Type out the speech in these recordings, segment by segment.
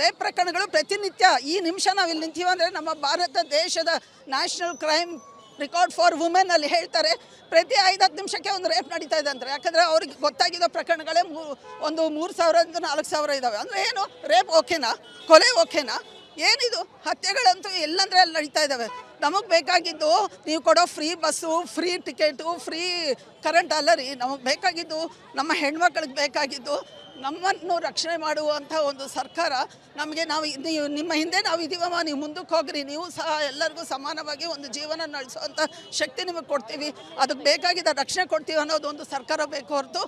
Rape ಪ್ರಕರಣಗಳು ಪ್ರತಿನಿತ್ಯ ಈ ನಿಮಿಷ ನಾವು ಇಲ್ಲಿ ನಿಂತೀವಿ ಅಂದರೆ ನಮ್ಮ ಭಾರತ ದೇಶದ national crime record for women ಅಲ್ಲಿ ಹೇಳ್ತಾರೆ, ಪ್ರತಿ ಐದು ಹತ್ತು ನಿಮಿಷಕ್ಕೆ ಒಂದು ರೇಪ್ ನಡೀತಾ ಇದೆ ಅಂತಾರೆ ಯಾಕಂದರೆ ಅವ್ರಿಗೆ ಗೊತ್ತಾಗಿರೋ ಪ್ರಕರಣಗಳೇ ಮೂ, ಒಂದು ಮೂರು ಸಾವಿರದಿಂದ ನಾಲ್ಕು ಸಾವಿರ ಇದ್ದಾವೆ ಅಂದರೆ ಏನು? ರೇಪ್ ಓಕೆನಾ? ಕೊಲೆ ಓಕೆನಾ? ಏನಿದು? ಹತ್ಯೆಗಳಂತೂ ಎಲ್ಲಂದರೆ ಅಲ್ಲಿ ನಡೀತಾ ಇದ್ದಾವೆ ನಮಗೆ ಬೇಕಾಗಿದ್ದು ನೀವು ಕೊಡೋ free bus free ticket free current ಅಲ್ಲ ರೀ. ನಮಗೆ ಬೇಕಾಗಿದ್ದು ನಮ್ಮ ಹೆಣ್ಮಕ್ಳಿಗೆ ಬೇಕಾಗಿದ್ದು ನಮ್ಮನ್ನು ರಕ್ಷಣೆ ಮಾಡುವಂಥ ಒಂದು ಸರ್ಕಾರ ನಮಗೆ ನಾವು ನೀವು ನಿಮ್ಮ ಹಿಂದೆ ನಾವು ಇದೀವಮ್ಮ, ನೀವು ಮುಂದಕ್ಕೆ ಹೋಗ್ರಿ. ನೀವು ಸಹ ಎಲ್ಲರಿಗೂ ಸಮಾನವಾಗಿ ಒಂದು ಜೀವನ ನಡೆಸುವಂಥ ಶಕ್ತಿ ನಿಮಗೆ ಕೊಡ್ತೀವಿ. ಅದಕ್ಕೆ ಬೇಕಾಗಿದ್ದ ರಕ್ಷಣೆ ಕೊಡ್ತೀವಿ ಅನ್ನೋದು ಒಂದು ಸರ್ಕಾರ ಬೇಕು ಹೊರತು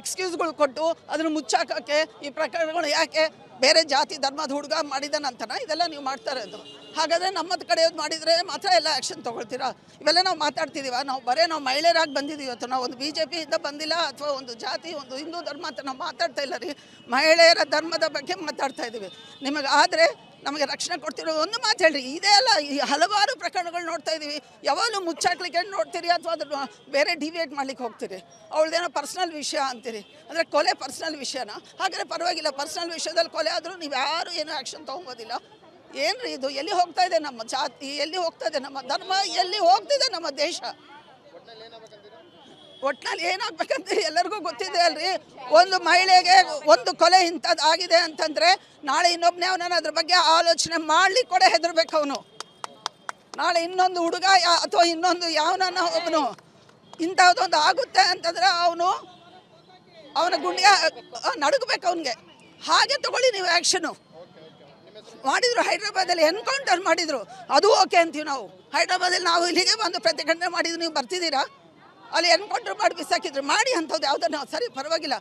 ಎಕ್ಸ್ಕ್ಯೂಸ್ಗಳು ಕೊಟ್ಟು ಅದನ್ನು ಮುಚ್ಚಾಕೋಕ್ಕೆ ಈ ಪ್ರಕರಣಗಳು ಯಾಕೆ ಬೇರೆ ಜಾತಿ, ಧರ್ಮದ ಹುಡುಗ ಮಾಡಿದಾನಂತನ ಇದೆಲ್ಲ ನೀವು ಮಾಡ್ತಾ ಇರೋದು. ಹಾಗಾದರೆ ನಮ್ಮದು ಕಡೆಯೋದು ಮಾಡಿದರೆ ಮಾತ್ರ ಎಲ್ಲ ಆ್ಯಕ್ಷನ್ ತೊಗೊಳ್ತೀರಾ? ಇವೆಲ್ಲ ನಾವು ಮಾತಾಡ್ತಿದ್ದೀವ ನಾವು ಬರೇ ನಾವು ಮಹಿಳೆಯರಾಗಿ ಬಂದಿದ್ದೀವಿ ಇವತ್ತು. ನಾವು ಒಂದು ಬಿ ಜೆ ಪಿಯಿಂದ ಬಂದಿಲ್ಲ ಅಥವಾ ಒಂದು ಜಾತಿ, ಒಂದು ಹಿಂದೂ ಧರ್ಮ ಅಂತ ನಾವು ಮಾತಾಡ್ತಾ ಇಲ್ಲ ರೀ. ಮಹಿಳೆಯರ ಧರ್ಮದ ಬಗ್ಗೆ ಮಾತಾಡ್ತಾ ಇದ್ದೀವಿ ನಿಮಗೆ ಆದರೆ ನಮಗೆ ರಕ್ಷಣೆ ಕೊಡ್ತಿರೋ ಒಂದು ಮಾತು ಹೇಳ್ರಿ. ಇದೇ ಅಲ್ಲ, ಈ ಹಲವಾರು ಪ್ರಕರಣಗಳು ನೋಡ್ತಾ ಇದ್ದೀವಿ ಯಾವಾಗಲೂ ಮುಚ್ಚಾಕ್ಲಿಕ್ಕೆ ನೋಡ್ತೀರಿ ಅಥವಾ ಅದ್ರ ಬೇರೆ ಡಿವಿಯೇಟ್ ಮಾಡ್ಲಿಕ್ಕೆ ಹೋಗ್ತೀರಿ? ಅವಳದೇನೋ ಪರ್ಸ್ನಲ್ ವಿಷಯ ಅಂತೀರಿ. ಅಂದರೆ ಕೊಲೆ ಪರ್ಸ್ನಲ್ ವಿಷಯನ? ಹಾಗಾದರೆ ಪರವಾಗಿಲ್ಲ. ಪರ್ಸ್ನಲ್ ವಿಷಯದಲ್ಲಿ ಕೊಲೆ ಆದರೂ ನೀವು ಯಾರು ಏನೂ ಆ್ಯಕ್ಷನ್ ತೊಗೊಬೋದಿಲ್ಲ. ಏನ್ರಿ ಇದು? ಎಲ್ಲಿ ಹೋಗ್ತಾ ಇದೆ ನಮ್ಮ ಜಾತಿ? ಎಲ್ಲಿ ಹೋಗ್ತಾ ಇದೆ ನಮ್ಮ ಧರ್ಮ? ಎಲ್ಲಿ ಹೋಗ್ತಿದೆ ನಮ್ಮ ದೇಶ? ಒಟ್ನಲ್ಲಿ ಏನಾಗ್ಬೇಕಂತ ಎಲ್ಲರಿಗೂ ಗೊತ್ತಿದೆ ಅಲ್ರಿ? ಒಂದು ಮಹಿಳೆಗೆ ಒಂದು ಕೊಲೆ ಇಂಥದ್ದು ಆಗಿದೆ ಅಂತಂದ್ರೆ ನಾಳೆ ಇನ್ನೊಬ್ಬನೇ ಅವನನ್ನು ಅದ್ರ ಬಗ್ಗೆ ಆಲೋಚನೆ ಮಾಡ್ಲಿಕ್ಕೆ ಕೂಡ ಹೆದರ್ಬೇಕು ಅವನು. ನಾಳೆ ಇನ್ನೊಂದು ಹುಡುಗ ಅಥವಾ ಇನ್ನೊಂದು ಯಾವನನ್ನ ಒಬ್ಬನು ಇಂಥದ್ದೊಂದು ಆಗುತ್ತೆ ಅಂತಂದ್ರೆ ಅವನು ಅವನ ಗುಂಡಿಗೆ ನಡುಗಬೇಕು ಅವನಿಗೆ. ಹಾಗೆ ತಗೊಳ್ಳಿ ನೀವು ಆ್ಯಕ್ಷನು. ಮಾಡಿದ್ರು, ಹೈದ್ರಾಬಾದಲ್ಲಿ ಎನ್ಕೌಂಟರ್ ಮಾಡಿದ್ರು, ಅದು ಓಕೆ ಅಂತೀವಿ ನಾವು. ಹೈದ್ರಾಬಾದಲ್ಲಿ ನಾವು ಇಲ್ಲಿಗೆ ಬಂದು ಪ್ರತಿಭಟನೆ ಮಾಡಿದ್ರು ನೀವು ಬರ್ತಿದ್ದೀರಾ? ಅಲ್ಲಿ ಎನ್ಕೌಂಟರ್ ಮಾಡಿ ಬಿಸಾಕಿದ್ರು, ಮಾಡಿ ಅಂಥದ್ದು ಯಾವುದನ್ನು, ಸರಿ ಪರವಾಗಿಲ್ಲ.